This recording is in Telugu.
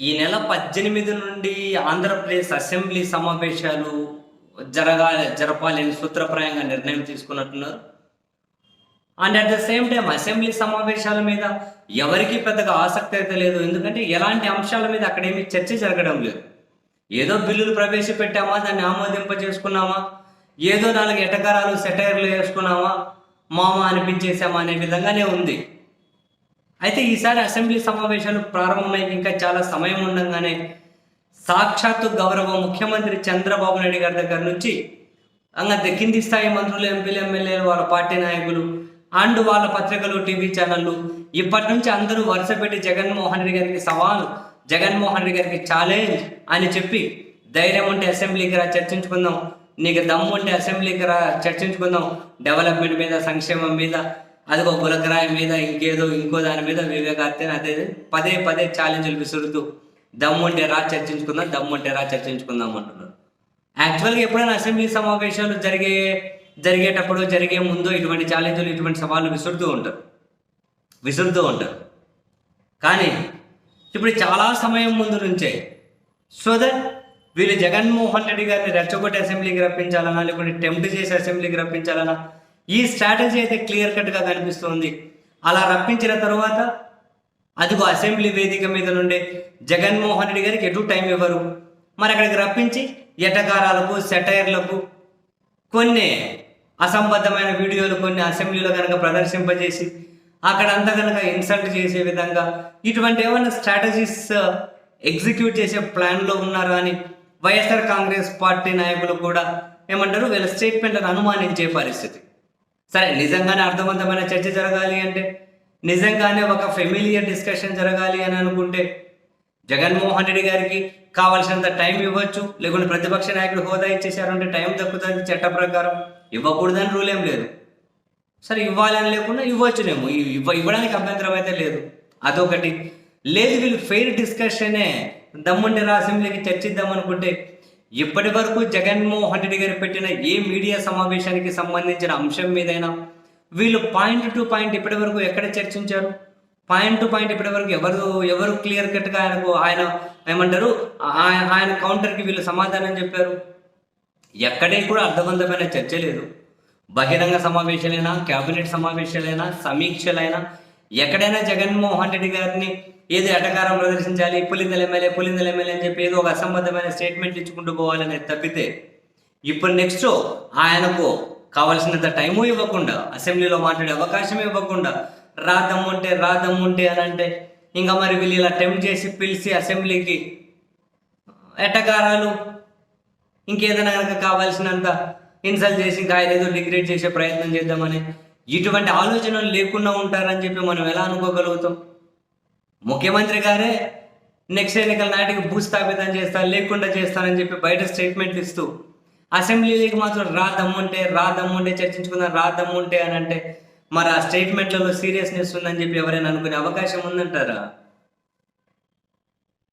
ఈ నెల పద్దెనిమిది నుండి ఆంధ్రప్రదేశ్ అసెంబ్లీ సమావేశాలు జరగాలి జరపాలని సూత్రప్రాయంగా నిర్ణయం తీసుకున్నట్టున్నారు. And at the same time assembly సమావేశాల మీద ఎవరికి పెద్దగా ఆసక్తి అయితే లేదు. ఎందుకంటే ఎలాంటి అంశాల మీద అక్కడ చర్చ జరగడం లేదు. ఏదో బిల్లులు ప్రవేశపెట్టామా దాన్ని ఆమోదింప చేసుకున్నామా ఏదో నాలుగు ఎటకారాలు సెటైర్లు వేసుకున్నామా మామ అనిపించేసామా అనే విధంగానే ఉంది. అయితే ఈసారి అసెంబ్లీ సమావేశాలు ప్రారంభమై ఇంకా చాలా సమయం ఉండగానే సాక్షాత్తు గౌరవ ముఖ్యమంత్రి చంద్రబాబు నాయుడు గారి దగ్గర నుంచి అంగ కింది స్థాయి మంత్రులు ఎంపీలు ఎమ్మెల్యేలు వాళ్ళ పార్టీ నాయకులు అండ్ వాళ్ళ పత్రికలు టీవీ ఛానళ్ళు. ఇప్పటి నుంచి అందరూ వరుస పెట్టి జగన్మోహన్ రెడ్డి గారికి సవాలు జగన్మోహన్ రెడ్డి గారికి ఛాలెంజ్ అని చెప్పి ధైర్యం ఉంటే అసెంబ్లీకి రా చర్చించుకుందాం. నీకు దమ్ము ఉంటే అసెంబ్లీకి రా చర్చించుకుందాం. డెవలప్మెంట్ మీద సంక్షేమం మీద అదిగో గులకరాయి మీద ఇంకేదో ఇంకో దాని మీద వివేకాత్యన అదే పదే పదే ఛాలెంజ్లు విసురుతూ దమ్ముంటే రా చర్చించుకుందాం దమ్ముంటే రా చర్చించుకుందాం అంటున్నారు. యాక్చువల్గా ఎప్పుడైనా అసెంబ్లీ సమావేశాలు జరిగే జరిగేటప్పుడు జరిగే ముందు ఇటువంటి ఛాలెంజ్లు ఇటువంటి సవాళ్ళు విసురుతూ ఉంటారు. విసురుతూ ఉంటారు. కానీ ఇప్పుడు చాలా సమయం ముందు నుంచే సో దట్ వీళ్ళు జగన్మోహన్ రెడ్డి గారిని రెచ్చగొట్టి అసెంబ్లీకి రప్పించాలన్నా లేకుంటే టెంప్ట్ చేసి అసెంబ్లీకి రప్పించాలన్నా ఈ స్ట్రాటజీ అయితే క్లియర్ కట్గా కనిపిస్తుంది. అలా రప్పించిన తర్వాత అదిగో అసెంబ్లీ వేదిక మీద నుండే జగన్మోహన్ రెడ్డి గారికి ఎటు టైం ఇవ్వరు? మరి అక్కడికి రప్పించి ఎటకారాలకు సెటైర్లకు కొన్ని అసంబద్ధమైన వీడియోలు కొన్ని అసెంబ్లీలో కనుక ప్రదర్శింపజేసి అక్కడంతా కనుక ఇన్సల్ట్ చేసే విధంగా ఇటువంటి ఏమైనా స్ట్రాటజీస్ ఎగ్జిక్యూట్ చేసే ప్లాన్లో ఉన్నారు అని వైఎస్ఆర్ కాంగ్రెస్ పార్టీ నాయకులు కూడా ఏమంటారు? వీళ్ళ స్టేట్మెంట్లను అనుమానించే పరిస్థితి. సరే నిజంగానే అర్థవంతమైన చర్చ జరగాలి అంటే నిజంగానే ఒక ఫెమిలియర్ డిస్కషన్ జరగాలి అని అనుకుంటే జగన్మోహన్ రెడ్డి గారికి కావాల్సినంత టైం ఇవ్వచ్చు లేకుంటే ప్రతిపక్ష నాయకుడు హోదా ఇచ్చేశారంటే టైం దక్కుతుంది చట్ట ప్రకారం ఇవ్వకూడదని రూల్ ఏం లేదు. సరే ఇవ్వాలని లేకుండా ఇవ్వచ్చునేమో. ఇవ్వ ఇవ్వడానికి అభ్యంతరం అయితే లేదు. అదొకటి. లేదు వీళ్ళు ఫెయిర్ డిస్కషనే దమ్ముంటే రా అసెంబ్లీకి చర్చిద్దాం అనుకుంటే ఇప్పటి వరకు జగన్మోహన్ రెడ్డి గారు పెట్టిన ఏ మీడియా సమావేశానికి సంబంధించిన అంశం మీదైనా వీళ్ళు పాయింట్ టు పాయింట్ ఇప్పటి వరకు ఎక్కడ చర్చించారు? పాయింట్ టు పాయింట్ ఇప్పటి వరకు ఎవరు ఎవరు క్లియర్ కట్గా ఆయనకు ఆయన ఏమంటారు? ఆయన ఆయన కౌంటర్కి వీళ్ళు సమాధానం చెప్పారు. ఎక్కడే కూడా అర్థవంతమైన చర్చ లేదు. బహిరంగ సమావేశాలైనా కేబినెట్ సమావేశాలైనా సమీక్షలైనా ఎక్కడైనా జగన్మోహన్ రెడ్డి గారిని ఏదో ఎటకారం ప్రదర్శించాలి పులిందల ఎమ్మెల్యే పులిందల ఎమ్మెల్యే అని చెప్పి ఏదో ఒక అసంబద్ధమైన స్టేట్మెంట్ ఇచ్చుకుంటూ పోవాలనేది తప్పితే ఇప్పుడు నెక్స్ట్ ఆయనకు కావాల్సినంత టైము ఇవ్వకుండా అసెంబ్లీలో మాట్లాడే అవకాశం ఇవ్వకుండా రాదమ్ముంటే రాదమ్ముంటే అని అంటే ఇంకా మరి వీళ్ళు ఇలా అటెంప్ట్ చేసి పిలిచి అసెంబ్లీకి ఎటకారాలు ఇంకేదైనా కనుక కావాల్సినంత ఇన్సల్ట్ చేసి ఇంకా ఆయన ఏదో డిగ్రేడ్ చేసే ప్రయత్నం చేద్దామని ఇటువంటి ఆలోచనలు లేకుండా ఉంటారని చెప్పి మనం ఎలా అనుకోగలుగుతాం? ముఖ్యమంత్రి గారే నెక్స్ట్ ఎన్నికల నాటికి భూస్థాపితం చేస్తా లేకుండా చేస్తానని చెప్పి బయట స్టేట్మెంట్లు ఇస్తూ అసెంబ్లీకి మాత్రం రా దమ్ముంటే రా దమ్ముంటే చర్చించుకుందాం రా దమ్ముంటే అని అంటే మరి ఆ స్టేట్మెంట్లలో సీరియస్నెస్ ఉందని చెప్పి ఎవరైనా అనుకునే అవకాశం ఉందంటారా?